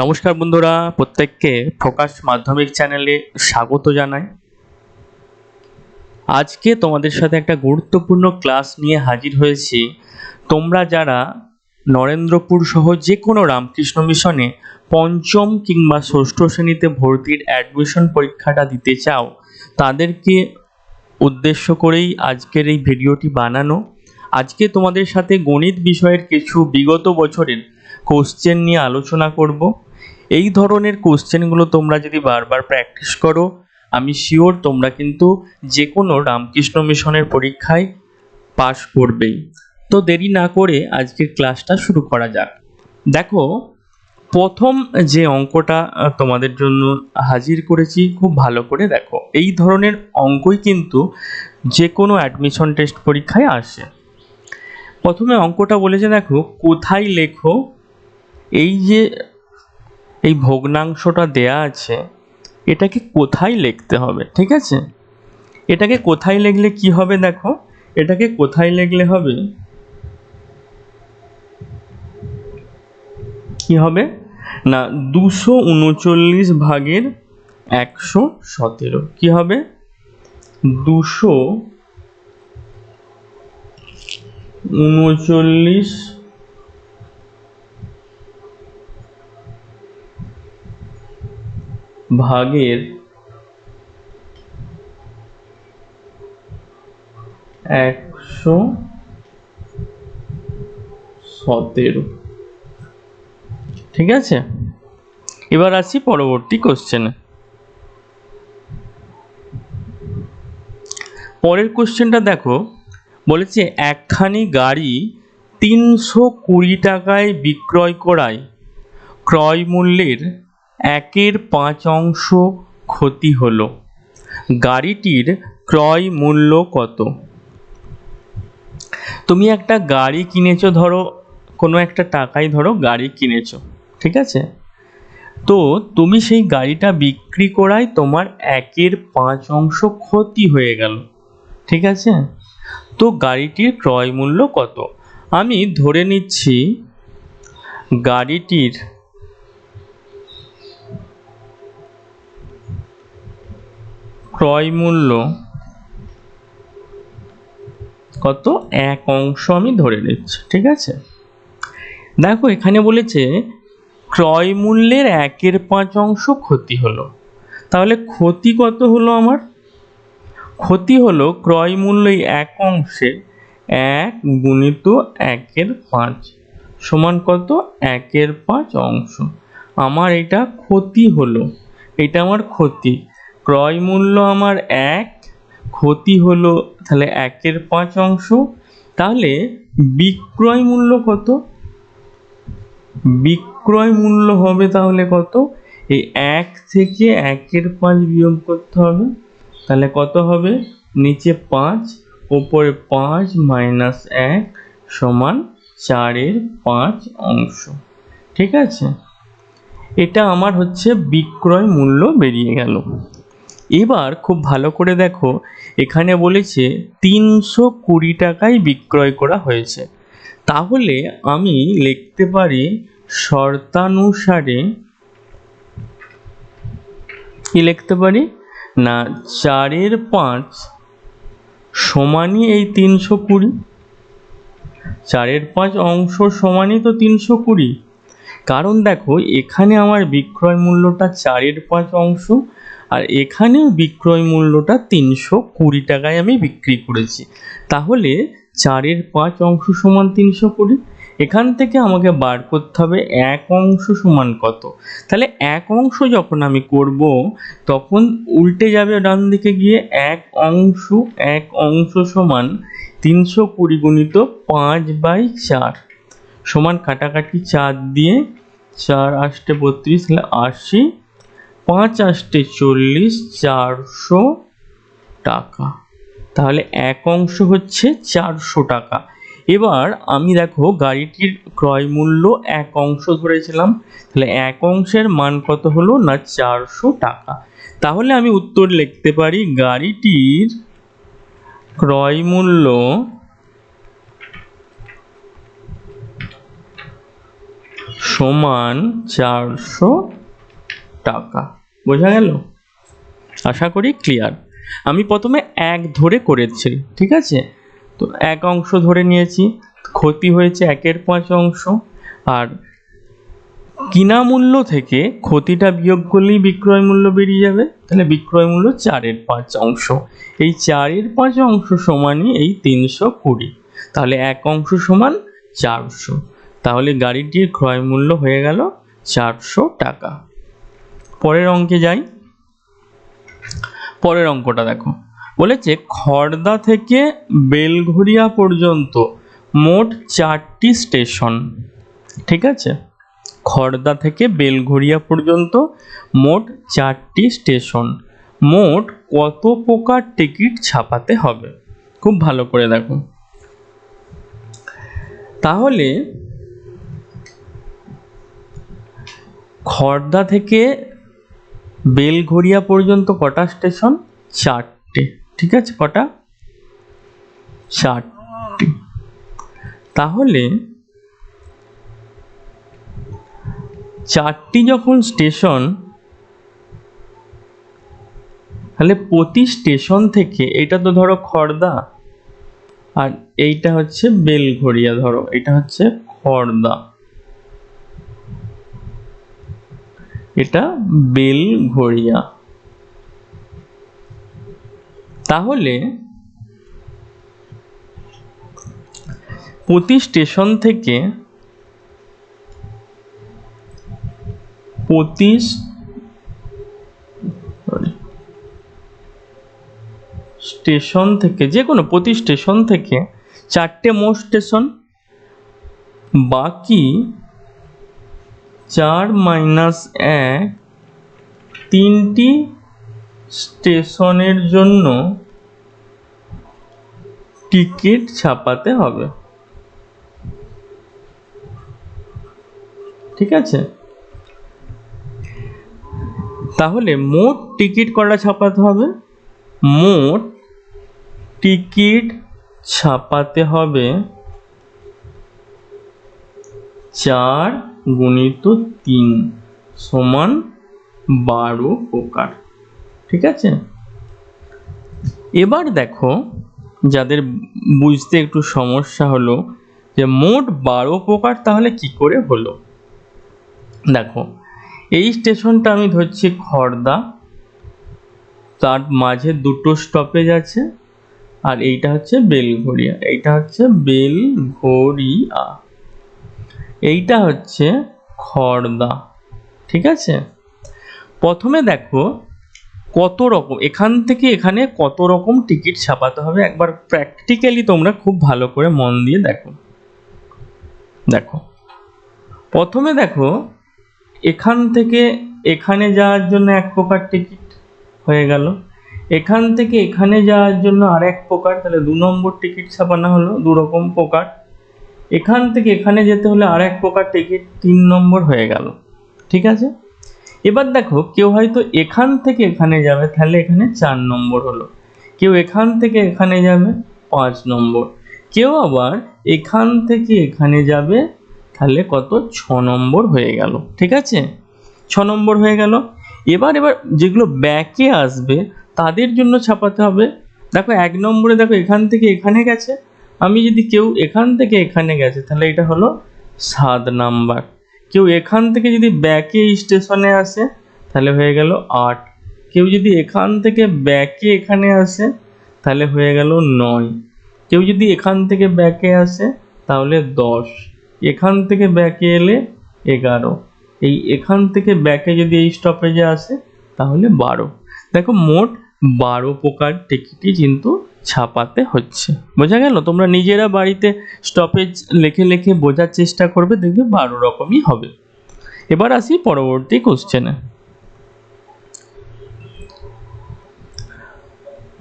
নমস্কার বন্ধুরা, প্রত্যেককে ফোকাস মাধ্যমিক চ্যানেলে স্বাগত জানাই। আজকে তোমাদের সাথে একটা গুরুত্বপূর্ণ ক্লাস নিয়ে হাজির হয়েছি। তোমরা যারা নরেন্দ্রপুর সহ যে কোনো রামকৃষ্ণ মিশনে পঞ্চম কিংবা ষষ্ঠ শ্রেণীতে ভর্তির অ্যাডমিশন পরীক্ষাটা দিতে চাও, তাদেরকে উদ্দেশ্য করেই আজকের এই ভিডিওটি বানানো। আজকে তোমাদের সাথে গণিত বিষয়ের কিছু বিগত বছরের কোশ্চেন নিয়ে আলোচনা করব। এই ধরনের কোশ্চেনগুলো তোমরা যদি বারবার প্র্যাকটিস করো, আমি শিওর তোমরা কিন্তু যে কোনো রামকৃষ্ণ মিশনের পরীক্ষায় পাশ করবেই। তো দেরি না করে আজকের ক্লাসটা শুরু করা যাক। দেখো, প্রথম যে অঙ্কটা তোমাদের জন্য হাজির করেছি, খুব ভালো করে দেখো। এই ধরনের অঙ্কই কিন্তু যে কোনো অ্যাডমিশন টেস্ট পরীক্ষায় আসে। প্রথমে অঙ্কটা বলেছে, দেখো, কোথায় লেখো এই যে এই ভগ্নাংশটা দেয়া আছে, এটাকে কোথায় লিখতে হবে? ঠিক আছে? এটাকে কোথায় লিখলে কি হবে দেখো? এটাকে কোথায় লিখলে হবে? কি হবে? না, দুশো উনচল্লিশ ভাগের একশো সতেরো। কি হবে? দুশো উনচল্লিশ ভাগের একশো সতেরো। ঠিক আছে? এবার আসি পরবর্তী কোশ্চেনে পরের কোশ্চেনটা দেখো, বলেছে একখানি গাড়ি তিনশো কুড়ি টাকায় বিক্রয় করায়, ক্রয় মূল্যের একের পাঁচ অংশ ক্ষতি হলো। গাড়িটির ক্রয় মূল্য কত? তুমি একটা গাড়ি কিনেছো, ধরো, কোনো একটা টাকায় ধরো, গাড়ি কিনেছো, ঠিক আছে? তো তুমি সেই গাড়িটা বিক্রি করায় তোমার একের পাঁচ অংশ ক্ষতি হয়ে গেল, ঠিক আছে? তো গাড়িটির ক্রয় মূল্য কত? আমি ধরে নিচ্ছি, গাড়িটির ক্রয় মূল্য কত? এক অংশ আমি ধরে নিচ্ছি, ঠিক আছে? দেখো, এখানে বলেছে ক্রয় মূল্যের একের পাঁচ অংশ ক্ষতি হলো। তাহলে ক্ষতি কত হলো আমার? ক্ষতি হলো ক্রয় মূল্য এই এক অংশে এক গুণিত একের পাঁচ সমান কত? একের পাঁচ অংশ। আমার এটা ক্ষতি হলো। এটা আমার ক্ষতি। ক্রয় মূল্য আমার এক, ক্ষতি হলো তাহলে একের পাঁচ অংশ। তাহলে বিক্রয় মূল্য কত? বিক্রয় মূল্য হবে তাহলে কত? এই এক থেকে একের পাঁচ বিয়োগ করতে হবে। তাহলে কত হবে? নিচে পাঁচ ওপরে পাঁচ মাইনাস এক সমান চারের পাঁচ অংশ। ঠিক আছে? এটা আমার হচ্ছে বিক্রয় মূল্য বেরিয়ে গেল। এবার খুব ভালো করে দেখো, এখানে বলেছে তিনশো কুড়ি টাকায় বিক্রয় করা হয়েছে। তাহলে আমি লিখতে পারি শর্তানুসারে, কি লিখতে পারি? না, চারের পাঁচ সমানই এই তিনশো কুড়ি। চারের পাঁচ অংশ সমানই তো তিনশো কুড়ি। কারণ দেখো, এখানে আমার বিক্রয় মূল্যটা চারের পাঁচ অংশ, আর এখানেও বিক্রয় মূল্যটা তিনশো কুড়ি টাকায় আমি বিক্রি করেছি। তাহলে চারের পাঁচ অংশ সমান তিনশো কুড়ি, এখান থেকে আমাকে বার করতে হবে এক অংশ সমান কত। তাহলে এক অংশ যখন আমি করব, তখন উল্টে যাবে ডান দিকে গিয়ে এক অংশ এক অংশ সমান তিনশো কুড়ি গুণিত পাঁচ বাই চার। সমান কাটাকাটি চার দিয়ে চার আষ্টে বত্রিশ, তাহলে আশি, পাঁচ আষ্টে চল্লিশ, চারশো টাকা। তাহলে এক অংশ হচ্ছে চারশো টাকা। এবার আমি দেখো গাড়িটির ক্রয় মূল্য এক অংশ ধরেছিলাম। তাহলে এক অংশের মান কত হলো না চারশো টাকা? তাহলে আমি উত্তর লিখতে পারি গাড়িটির ক্রয় মূল্য সমান চারশো টাকা। বোঝা গেল? আশা করি ক্লিয়ার আমি প্রথমে এক ধরে করেছি, ঠিক আছে? তো এক অংশ ধরে নিয়েছি, ক্ষতি হয়েছে একের পাঁচ অংশ। আর কিনা মূল্য থেকে ক্ষতিটা বিয়োগ করলেই বিক্রয় মূল্য বেরিয়ে যাবে, তাহলে বিক্রয় মূল্য চারের পাঁচ অংশ। এই চারের পাঁচ অংশ সমানই এই তিনশো কুড়ি। তাহলে এক অংশ সমান চারশো। তাহলে গাড়িটির ক্রয় মূল্য হয়ে গেল চারশো টাকা। পরের অঙ্কে যাই। পরের অঙ্কটা দেখো। বলেছে খড়দা থেকে বেলঘরিয়া পর্যন্ত মোট চারটি স্টেশন। ঠিক আছে? খড়দা থেকে বেলঘরিয়া পর্যন্ত মোট চারটি স্টেশন। মোট কত প্রকার টিকিট ছাপাতে হবে? খুব ভালো করে দেখো। তাহলে খড়দা থেকে বেলঘরিয়া পর্যন্ত কটা স্টেশন? চারটে। ঠিক আছে, কটা? চারটি। তাহলে চারটি যখন স্টেশন, তাহলে প্রতি স্টেশন থেকে, এটা তো ধরো খর্দা, আর এইটা হচ্ছে বেলঘরিয়া ধরো, এটা হচ্ছে খড়দা এটা বেলঘরিয়া তাহলে প্রতি স্টেশন থেকে প্রতি স্টেশন থেকে, যে কোনো প্রতি স্টেশন থেকে চারটে মোট স্টেশন, বাকি চার মাইনাস এক তিনটি স্টেশনের জন্য টিকিট ছাপাতে হবে। ঠিক আছে? তাহলে মোট টিকিট কটা ছাপাতে হবে? মোট টিকিট ছাপাতে হবে চার গুণিত তিন সমান বারো প্রকার। ঠিক আছে? এবার দেখো, যাদের বুঝতে একটু সমস্যা হলো যে মোট বারো প্রকার তাহলে কি করে হলো? দেখো, এই স্টেশনটা আমি ধরছি খড়দা তার মাঝে দুটো স্টপেজ আছে, আর এইটা হচ্ছে বেলঘরিয়া এইটা হচ্ছে বেলঘরিয়া এইটা হচ্ছে খড়দা, ঠিক আছে? প্রথমে দেখো কত রকম, এখান থেকে এখানে কত রকম টিকিট ছাপাতে হবে, একবার প্র্যাকটিক্যালি তোমরা খুব ভালো করে মন দিয়ে দেখো। দেখো, প্রথমে দেখো এখান থেকে এখানে যাওয়ার জন্য এক প্রকার টিকিট হয়ে গেল। এখান থেকে এখানে যাওয়ার জন্য আর এক প্রকার, তাহলে দু নম্বর টিকিট ছাপানো হলো, দু রকম প্রকার। এখান থেকে এখানে যেতে হলে আর এক প্রকার টিকিট তিন নম্বর হয়ে গেল। ঠিক আছে? এবার দেখো, কেউ হয়তো এখান থেকে এখানে যাবে, তাহলে এখানে চার নম্বর হলো। কেউ এখান থেকে এখানে যাবে, পাঁচ নম্বর। কেউ আবার এখান থেকে এখানে যাবে, তাহলে কত? ছ নম্বর হয়ে গেল। ঠিক আছে? ছ নম্বর হয়ে গেল। এবার এবার যেগুলো ব্যাকে আসবে, তাদের জন্য ছাপাতে হবে। দেখো, এক নম্বরে দেখো, এখান থেকে এখানে গেছে আমি যদি কেউ এখান থেকে এখানে গেছে, তাহলে এটা হলো সাত নাম্বার। কেউ এখান থেকে যদি ব্যাকে স্টেশনে আসে, তাহলে হয়ে গেল আট। কেউ যদি এখান থেকে ব্যাকে এখানে আসে, তাহলে হয়ে গেল নয়। কেউ যদি এখান থেকে ব্যাকে আসে, তাহলে দশ। এখান থেকে ব্যাকে এলে এগারো। এই এখান থেকে ব্যাকে যদি এই স্টপেজে আসে, তাহলে বারো। দেখো মোট বারো প্রকার টিকিটই কিন্তু ছাপাতে হচ্ছে। বোঝা গেল? তোমরা নিজেরা বাড়িতে স্টপেজ লেখে লিখে বোঝার চেষ্টা করবে, দেখবে বারো রকমই হবে। এবার আসি পরবর্তী কোশ্চেনে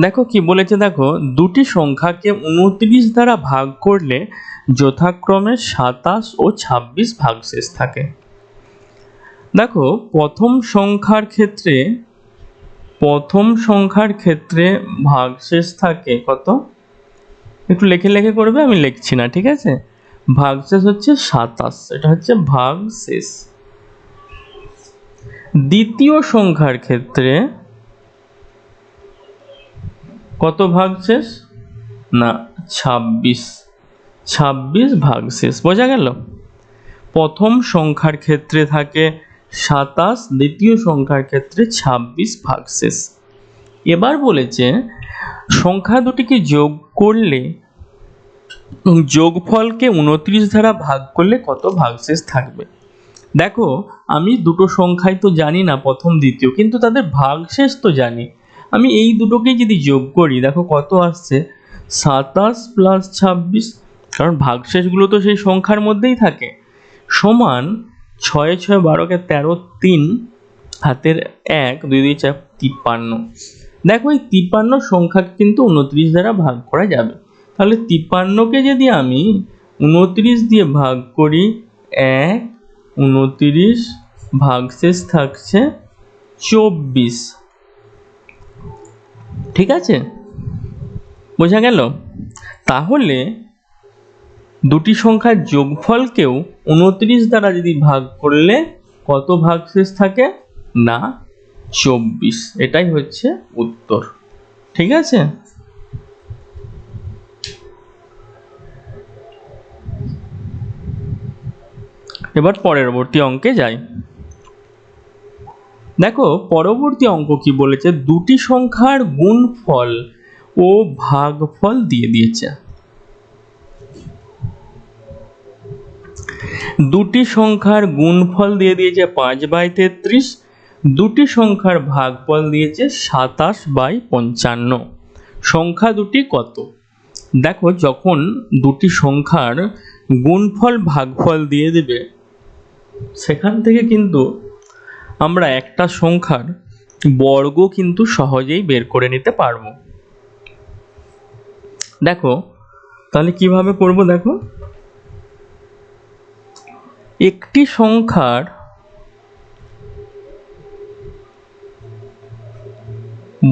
দেখো কি বলেছে, দেখো, দুটি সংখ্যাকে উনত্রিশ দ্বারা ভাগ করলে যথাক্রমে সাতাশ ও ছাব্বিশ ভাগশেষ থাকে। দেখো, প্রথম সংখ্যার ক্ষেত্রে প্রথম সংখ্যার ক্ষেত্রে ভাগশেষ থাকে কত? একটু লেখে লেখে করবে, আমি লিখছি না, ঠিক আছে? ভাগশেষ হচ্ছে সাতাশ, এটা হচ্ছে ভাগশেষ। দ্বিতীয় সংখ্যার ক্ষেত্রে কত ভাগশেষ? না, ছাব্বিশ। ছাব্বিশ ভাগশেষ, বোঝা গেল? প্রথম সংখ্যার ক্ষেত্রে থাকে সাতাশ দ্বিতীয় সংখ্যার ক্ষেত্রে ছাব্বিশ ভাগশেষ এবার বলেছে, সংখ্যা দুটিকে যোগ করলে যোগফলকে উনত্রিশ দ্বারা ভাগ করলে কত ভাগশেষ থাকবে? দেখো, আমি দুটো সংখ্যাই তো জানি না প্রথম, দ্বিতীয়, কিন্তু তাদের ভাগশেষ তো জানি। আমি এই দুটোকেই যদি যোগ করি, দেখো কত আসছে? সাতাশ প্লাস ছাব্বিশ, কারণ ভাগশেষগুলো তো সেই সংখ্যার মধ্যেই থাকে। সমান ছয় ছয় বারোকে তেরো তিন, হাতের এক, দুই দুই, চার, তিপ্পান্ন। দেখো এই তিপ্পান্ন সংখ্যা কিন্তু উনত্রিশ দ্বারা ভাগ করা যাবে। তাহলে তিপ্পান্নকে যদি আমি উনত্রিশ দিয়ে ভাগ করি, এক, উনত্রিশ ভাগশেষ থাকছে চব্বিশ। ঠিক আছে? বোঝা গেল? তাহলে দুটি সংখ্যার যোগফলকেও উনত্রিশ দ্বারা যদি ভাগ করলে কত ভাগশেষ থাকে? না, চব্বিশ। এটাই হচ্ছে উত্তর। ঠিক আছে? এবার পরবর্তী অঙ্কে যাই। দেখো, পরবর্তী অঙ্ক কি বলেছে? দুটি সংখ্যার গুণফল ও ভাগফল দিয়ে দিয়েছে। দুটি সংখ্যার গুণফল দিয়ে দিয়েছে পাঁচ বাই তেত্রিশ, দুটি সংখ্যার ভাগফল দিয়েছে সাতাশ বাই পঞ্চান্ন। সংখ্যা দুটি কত? দেখো, যখন দুটি সংখ্যার গুণফল, ভাগফল দিয়ে দেবে, সেখান থেকে কিন্তু আমরা একটা সংখ্যার বর্গ কিন্তু সহজেই বের করে নিতে পারব। দেখো, তাহলে কীভাবে করব দেখো? একটি সংখ্যার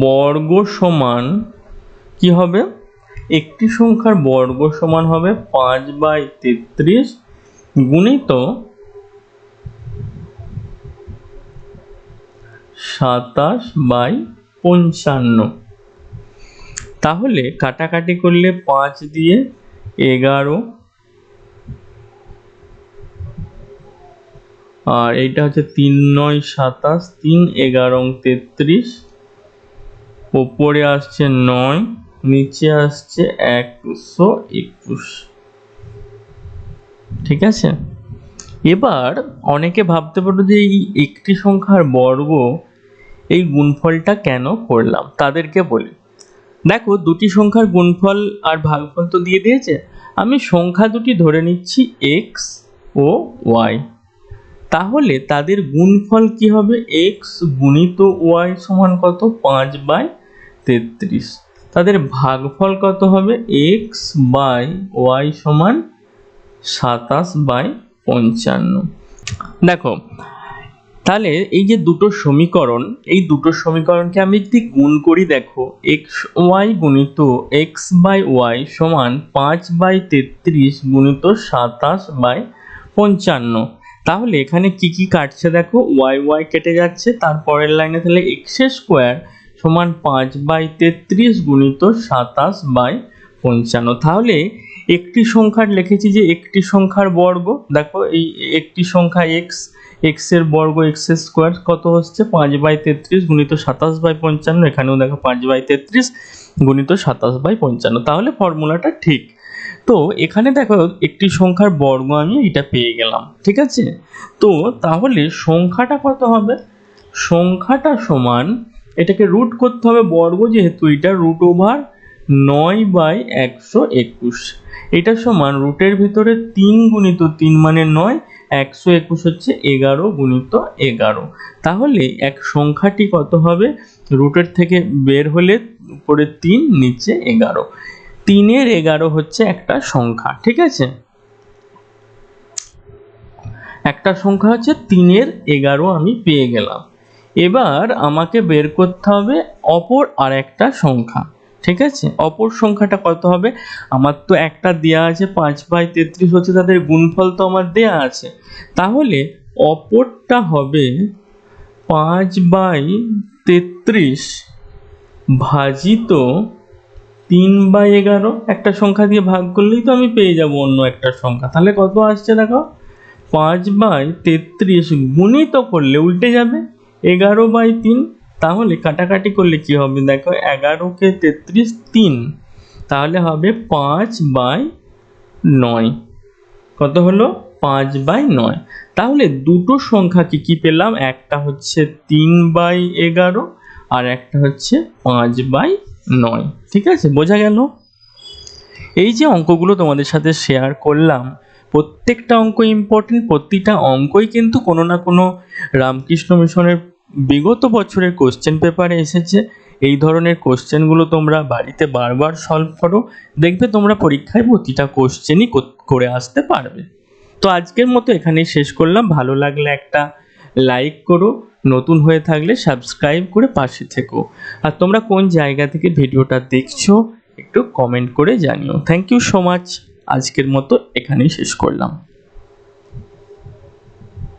বর্গ সমান কি হবে? একটি সংখ্যার বর্গ সমান হবে পাঁচ বাই তেত্রিশ গুণিত সাতাশ বাই পঞ্চান্ন। তাহলে কাটাকাটি করলে পাঁচ দিয়ে এগারো আর এইটা হচ্ছে তিন নয় সাতাশ, তিন এগারো তেত্রিশ। ওপরে আসছে নয়, নিচে আসছে একশো একুশ। ঠিক আছে? এবার অনেকে ভাবতে পারো যে এই একটি সংখ্যার বর্গ এই গুণফলটা কেন করলাম? তাদেরকে বলি। দেখো, দুটি সংখ্যার গুণফল আর ভাগফল তো দিয়ে দিয়েছে। আমি সংখ্যা দুটি ধরে নিচ্ছি, এক্স ও ওয়াই। তাহলে তাদের গুণফল কি হবে? এক্স গুণিত ওয়াই সমান কত? পাঁচ বাই তেত্রিশ। তাদের ভাগফল কত হবে? এক্স বাই ওয়াই সমান সাতাশ বাই পঞ্চান্ন। দেখো, তাহলে এই যে দুটো সমীকরণ, এই দুটো সমীকরণকে আমি যদি গুণ করি, দেখো এক্স ওয়াই গুণিত এক্স বাই ওয়াই সমান পাঁচ বাই তেত্রিশ গুণিত সাতাশ বাই পঞ্চান্ন। তাহলে এখানে কি কি কাটছে দেখো? ওয়াই ওয়াই কেটে যাচ্ছে তারপরের লাইনে তাহলে এক্স স্কোয়ার সমান পাঁচ বাই তেত্রিশ গুণিত সাতাশ বাই পঞ্চান্ন। তাহলে একটি সংখ্যার লিখেছি যে একটি সংখ্যার বর্গ, দেখো এই একটি সংখ্যা এক্স এক্সের বর্গ এক্স স্কোয়ার কত হচ্ছে? পাঁচ বাই তেত্রিশ গুণিত সাতাশ বাই পঞ্চান্ন, এখানেও দেখো পাঁচ বাই তেত্রিশ গুণিত সাতাশ বাই পঞ্চান্ন। তাহলে ফর্মুলাটা ঠিক। তো এখানে দেখো একটি সংখ্যার বর্গ আমি এটা পেয়ে গেলাম, ঠিক আছে? তো তাহলে সংখ্যাটা কত হবে? সংখ্যাটা সমান, এটাকে রুট করতে হবে বর্গ যেহেতু এটা রুট ওভার নয় বাই একশো একুশ। এটা সমান রুটের ভিতরে তিন গুণিত তিন মানে নয়, একশো একুশ হচ্ছে এগারো গুণিত এগারো। তাহলে এক সংখ্যাটি কত হবে? রুটের থেকে বের হলে উপরে তিন, নিচে এগারো। তিনের এগারো হচ্ছে একটা সংখ্যা, ঠিক আছে? একটা সংখ্যা হচ্ছে তিনের এগারো আমি পেয়ে গেলাম। এবার আমাকে বের করতে হবে অপর আর একটা সংখ্যা, ঠিক আছে? অপর সংখ্যাটা কত হবে? আমার তো একটা দেয়া আছে, পাঁচ বাই তেত্রিশ হচ্ছে তাদের গুণফল তো আমার দেয়া আছে। তাহলে অপরটা হবে পাঁচ বাই তেত্রিশ ভাজিত তিন বাই এগারো একটা সংখ্যা দিয়ে ভাগ করলেই তো আমি পেয়ে যাব অন্য একটা সংখ্যা। তাহলে কত আসছে দেখো? পাঁচ বাই তেত্রিশ গুণিত করলে উল্টে যাবে। এগারো বাই তিন, তাহলে কাটাকাটি করলে কি হবে দেখো? এগারোকে তেত্রিশ তিন, তাহলে হবে পাঁচ বাই নয়। কত হলো? পাঁচ বাই নয়। তাহলে দুটো সংখ্যা কি কি পেলাম? একটা হচ্ছে তিন বাই এগারো আর একটা হচ্ছে পাঁচ বাই নয়। ঠিক আছে? বোঝা গেল? এই যে অঙ্কগুলো তোমাদের সাথে শেয়ার করলাম, প্রত্যেকটা অঙ্ক ইম্পর্টেন্ট প্রতিটা অঙ্কই কিন্তু কোনো না কোনো রামকৃষ্ণ মিশনের বিগত বছরের কোশ্চেন পেপারে এসেছে। এই ধরনের কোশ্চেনগুলো তোমরা বাড়িতে বারবার সলভ করো। দেখবে তোমরা পরীক্ষায় প্রতিটা কোশ্চেনই করে আসতে পারবে। তো আজকের মতো এখানেই শেষ করলাম। ভালো লাগলে একটা লাইক করো। নতুন হয়ে থাকলে সাবস্ক্রাইব করে পাশে থেকো। আর তোমরা কোন জায়গা থেকে ভিডিওটা দেখছ, একটু কমেন্ট করে জানিও। থ্যাংক ইউ সো মাচ আজকের মতো এখানেই শেষ করলাম।